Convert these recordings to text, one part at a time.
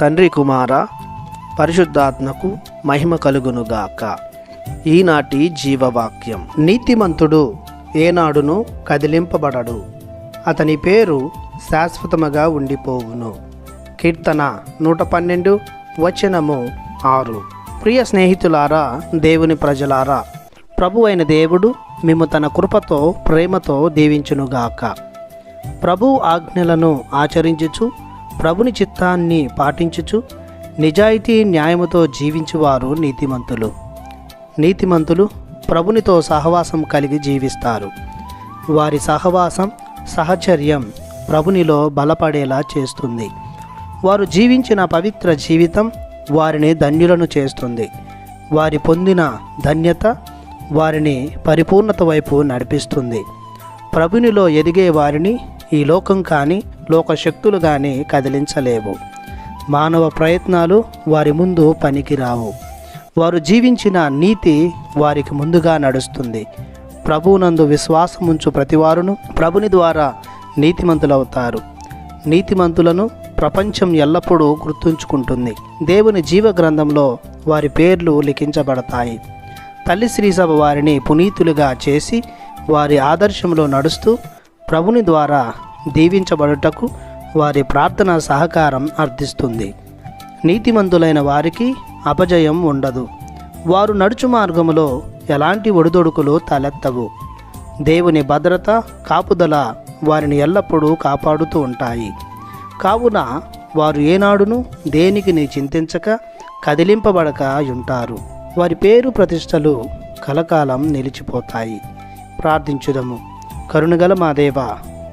తండ్రి కుమార పరిశుద్ధాత్మకు మహిమ కలుగునుగాక. ఈనాటి జీవవాక్యం. నీతిమంతుడు ఏనాడును కదిలింపబడడు. అతని పేరు శాశ్వతముగా ఉండిపోవును. కీర్తన నూట పన్నెండు వచనము ఆరు. ప్రియ స్నేహితులారా దేవుని ప్రజలారా ప్రభు అయిన దేవుడు మేము తన కృపతో ప్రేమతో దీవించునుగాక. ప్రభు ఆజ్ఞలను ఆచరించుచు ప్రభుని చిత్తాన్ని పాటించుచు నిజాయితీ న్యాయముతో జీవించువారు నీతిమంతులు. నీతిమంతులు ప్రభునితో సహవాసం కలిగి జీవిస్తారు. వారి సహవాసం సహచర్యం ప్రభునిలో బలపడేలా చేస్తుంది. వారు జీవించిన పవిత్ర జీవితం వారిని ధన్యులను చేస్తుంది. వారి పొందిన ధన్యత వారిని పరిపూర్ణత వైపు నడిపిస్తుంది. ప్రభునిలో ఎదిగే వారిని ఈ లోకం కానీ లోక శక్తులు కానీ కదిలించలేవు. మానవ ప్రయత్నాలు వారి ముందు పనికిరావు. వారు జీవించిన నీతి వారికి ముందుగా నడుస్తుంది. ప్రభువునందు విశ్వాసముంచు ప్రతివారును ప్రభుని ద్వారా నీతిమంతులవుతారు. నీతిమంతులను ప్రపంచం ఎల్లప్పుడూ గుర్తుంచుకుంటుంది. దేవుని జీవ గ్రంథంలో వారి పేర్లు లిఖించబడతాయి. తల్లి శ్రీసభ వారిని పునీతులుగా చేసి వారి ఆదర్శంలో నడుస్తూ ప్రభుని ద్వారా దీవించబడుటకు వారి ప్రార్థన సహకారం అర్థిస్తుంది. నీతిమంతులైన వారికి అపజయం ఉండదు. వారు నడుచు మార్గములో ఎలాంటి ఒడిదొడుకులు తలెత్తవు. దేవుని భద్రత కాపుదల వారిని ఎల్లప్పుడూ కాపాడుతూ ఉంటాయి. కావున వారు ఏనాడును దేనికి నీ చింతించక కదిలింపబడక ఉంటారు. వారి పేరు ప్రతిష్టలు కలకాలం నిలిచిపోతాయి. ప్రార్థించుదము. కరుణగల మా దేవ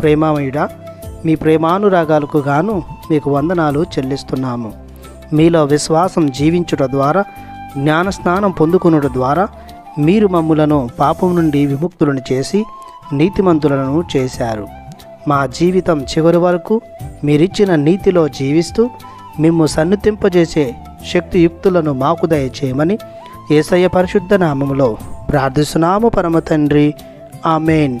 ప్రేమామయుడా మీ ప్రేమానురాగాలకు గాను మీకు వందనాలు చెల్లిస్తున్నాము. మీలో విశ్వాసం జీవించుట ద్వారా జ్ఞానస్నానం పొందుకునుట ద్వారా మీరు మమ్ములను పాపం నుండి విముక్తులను చేసి నీతిమంతులను చేశారు. మా జీవితం చివరి వరకు మీరిచ్చిన నీతిలో జీవిస్తూ మిమ్ము సన్నితింపజేసే శక్తియుక్తులను మాకు దయచేయమని ఏసయ్య పరిశుద్ధ నామములో ప్రార్థిస్తున్నాము పరమ తండ్రి. ఆమెన్.